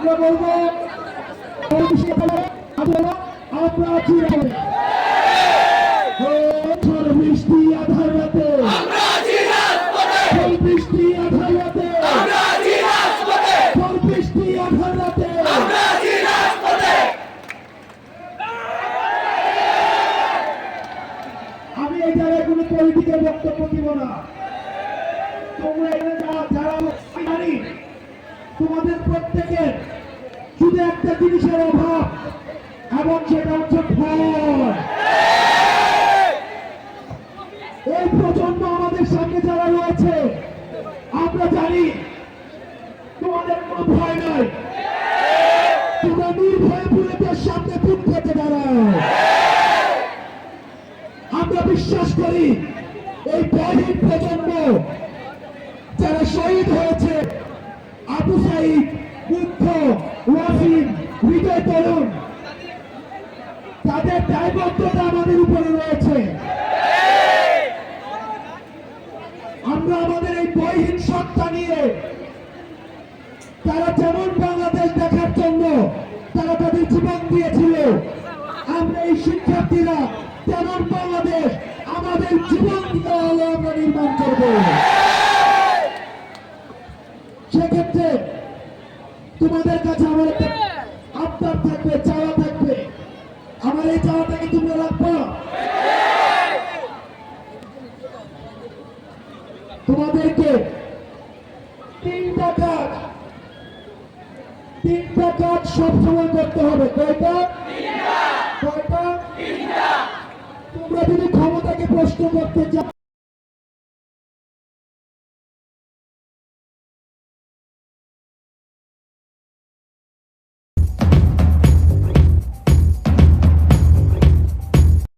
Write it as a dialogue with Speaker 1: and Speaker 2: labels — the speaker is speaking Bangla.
Speaker 1: আমরা বলব আমরা আছি বৃষ্টি আধার রাতে। বৃষ্টি আধার রাতে। বৃষ্টি আধার রাতে। আমি এই জায়গায় কোনো পলিটিক্যাল বক্তব্য দিব না। তোমরা এখানে যারা যারা আমি জানি তোমাদের প্রত্যেকের একটা জিনিসের অভাব এবং সেটা হচ্ছে ভয় এই প্রজন্ম আমাদের সামনে যারা রয়েছে, আমরা জানি তোমাদের কোনো ভয় নাই। তোমরা সামনে আমরা বিশ্বাস করি, এই বহির প্রজন্ম যারা শহীদ হয়েছে, আবু সাইদ বুদ্ধ ওয়াসিম হৃদয় তরুণ। তাদের দায়বদ্ধতা আমাদের উপরে রয়েছে। আমরা আমাদের এই বহিন সত্তা নিয়ে তারা যেমন বাংলাদেশ দেখার জন্য তারা তাদের জীবন দিয়েছিল, আমরা এই শিক্ষার্থীরা তেমন বাংলাদেশ আমাদের জীবন আমরা নির্মাণ করব। তোমাদের কাছে আমার একটা আবদার থাকবে চাওয়া থাকবে। আমার এই চাওয়াটাকে তোমরা রাখব? তোমাদেরকে তিনটা কাজ তিনটা কাজ সবসময় করতে হবে। কয়টা? কয়টা? তোমরা যদি ক্ষমতাকে প্রশ্ন করতে চাও